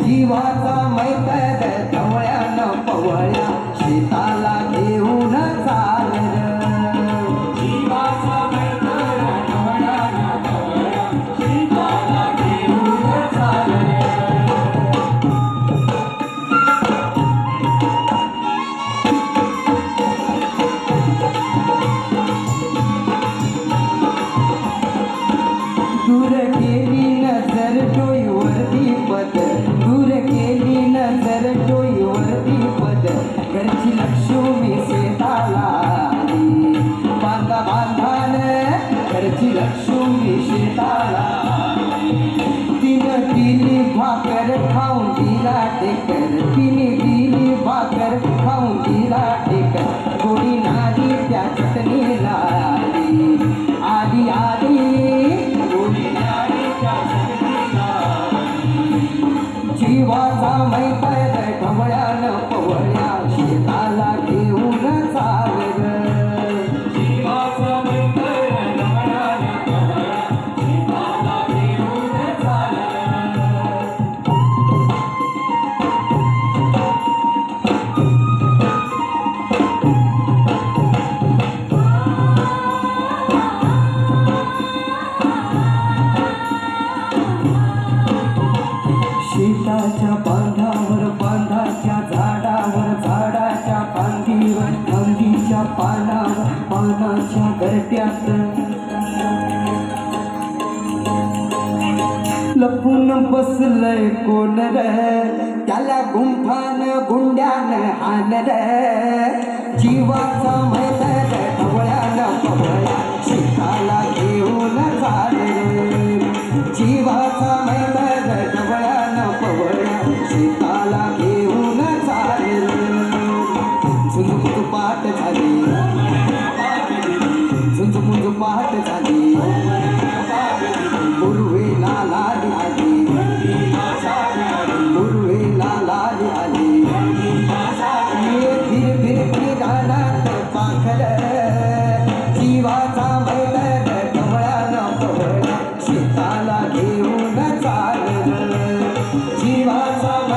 जीवाचा मैत्र ढवळ्यानं पवळ्या शेताला लक्ष्मी शेताला तिनं दिली भाकर खाऊन दिला टेकर तिने दिली भाकर खाऊन दिला टेकर थोडी नाही त्या चटणीला आधी आधी कोणी नाही त्या जीवाचा मैत्री झाडाच्या बांधावर बांधाच्या झाडावर झाडाच्या फांदीवर फांदीच्या पानावर पानाच्या गरट्यात लपून बसलय कोण रे? त्याला गुंफान गुंड्यान हान रे? जीवाचा मैदान ढवळ्यानं पवळ्या शिकाला घेऊन चाल जीवाचा मैदान घेऊन चाल जीवाचा